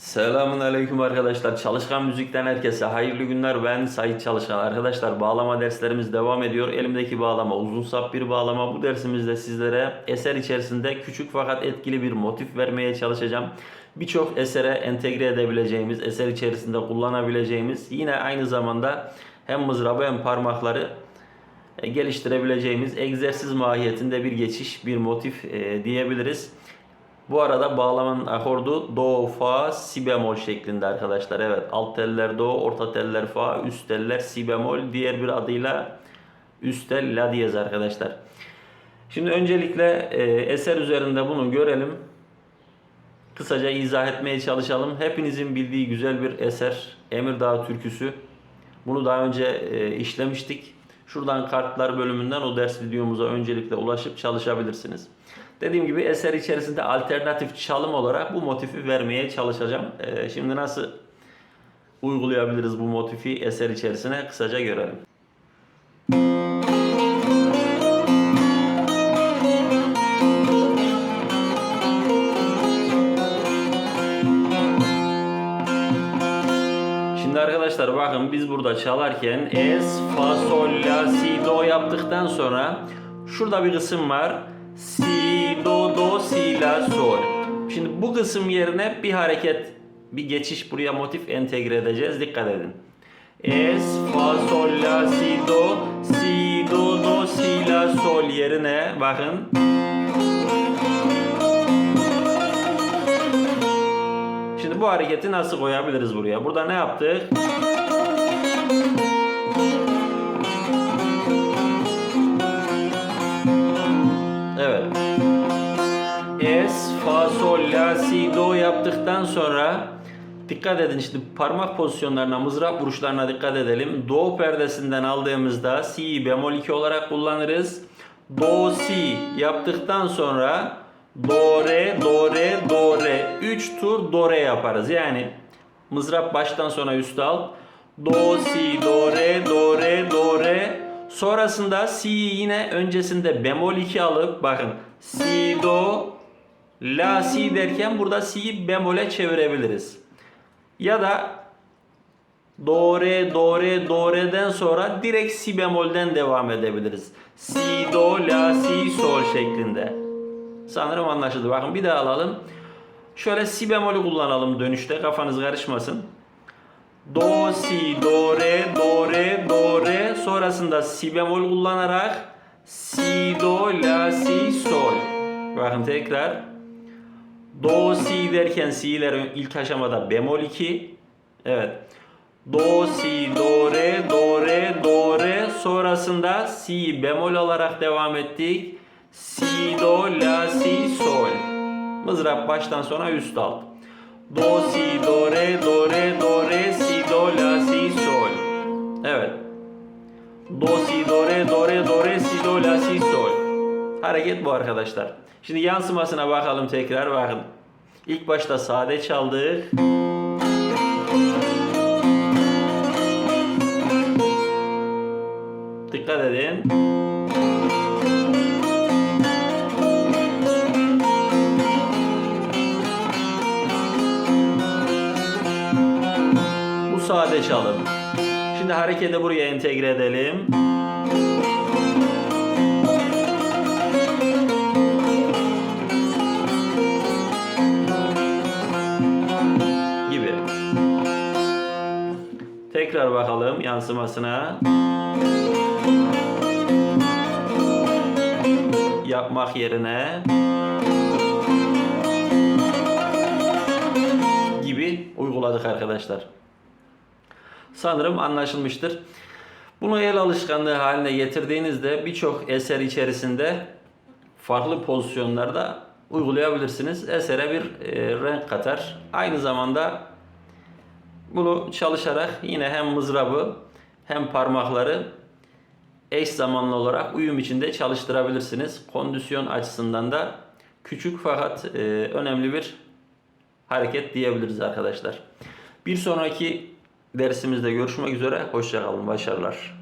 Selamun Aleyküm arkadaşlar. Çalışkan Müzik'ten herkese hayırlı günler. Ben Sait Çalışkan. Arkadaşlar bağlama derslerimiz devam ediyor. Elimdeki bağlama uzun sap bir bağlama. Bu dersimizde sizlere eser içerisinde küçük fakat etkili bir motif vermeye çalışacağım. Birçok esere entegre edebileceğimiz, eser içerisinde kullanabileceğimiz, yine aynı zamanda hem mızrabı hem parmakları e, geliştirebileceğimiz egzersiz mahiyetinde bir geçiş, bir motif e, diyebiliriz. Bu arada bağlamanın akordu do, fa, si bemol şeklinde arkadaşlar. Evet alt teller do, orta teller fa, üst teller si bemol. Diğer bir adıyla üst tel la diyez arkadaşlar. Şimdi öncelikle e, eser üzerinde bunu görelim. Kısaca izah etmeye çalışalım. Hepinizin bildiği güzel bir eser Emirdağ türküsü. Bunu daha önce e, işlemiştik. Şuradan kartlar bölümünden o ders videomuza öncelikle ulaşıp çalışabilirsiniz. Dediğim gibi eser içerisinde alternatif çalım olarak bu motifi vermeye çalışacağım. E, şimdi nasıl uygulayabiliriz bu motifi eser içerisine kısaca görelim. Şimdi arkadaşlar bakın biz burada çalarken es, fa, sol, la, si, do yaptıktan sonra şurada bir kısım var. Si, do, do, si, la, sol. Şimdi bu kısım yerine bir hareket, bir geçiş buraya motif entegre edeceğiz. Dikkat edin. Es, fa, sol, la, si, do, si, do, do, si, la, sol yerine bakın. Bu hareketi nasıl koyabiliriz buraya? Burada ne yaptık? Evet. Es, fa, sol, la, si, do yaptıktan sonra dikkat edin işte parmak pozisyonlarına, mızrap vuruşlarına dikkat edelim. Do perdesinden aldığımızda si bemol 2 olarak kullanırız. Do, si yaptıktan sonra do, re, do, re, do, re. 3 tur do, re yaparız. Yani mızrap baştan sona üstü al. Do, si, do, re, do, re, do, re. Sonrasında si'yi yine öncesinde bemol 2 alıp bakın si, do, la, si derken burada si'yi bemole çevirebiliriz. Ya da do, re, do, re, do, re'den sonra direkt si bemolden devam edebiliriz. Si, do, la, si, sol şeklinde. Sanırım anlaşıldı. Bakın bir daha alalım. Şöyle si bemolü kullanalım dönüşte kafanız karışmasın. Do, si, do, re, do, re, do, re. Sonrasında si bemol kullanarak si, do, la, si, sol. Bakın tekrar. Do, si derken si'ler ilk aşamada bemol 2. Evet. Do, si, do, re, do, re, do, re. Sonrasında si bemol olarak devam ettik. Si, do, la, si, sol. Mızrap baştan sona üst alt. Do, si, do, re, do, re, do, re, si, do, la, si, sol. Evet. Do, si, do, re, do, re, do, re, si, do, la, si, sol. Hareket bu arkadaşlar. Şimdi yansımasına bakalım tekrar bakın. İlk başta sade çaldık. Dikkat edin. Bu sade çalım. Şimdi hareketi buraya entegre edelim. Gibi. Tekrar bakalım yansımasına. Yapmak yerine uyguladık arkadaşlar. Sanırım anlaşılmıştır. Bunu el alışkanlığı haline getirdiğinizde birçok eser içerisinde farklı pozisyonlarda uygulayabilirsiniz. Esere bir e, renk katar. Aynı zamanda bunu çalışarak yine hem mızrabı hem parmakları eş zamanlı olarak uyum içinde çalıştırabilirsiniz. Kondisyon açısından da küçük fakat e, önemli bir hareket diyebiliriz arkadaşlar. Bir sonraki dersimizde görüşmek üzere. Hoşçakalın. Başarılar.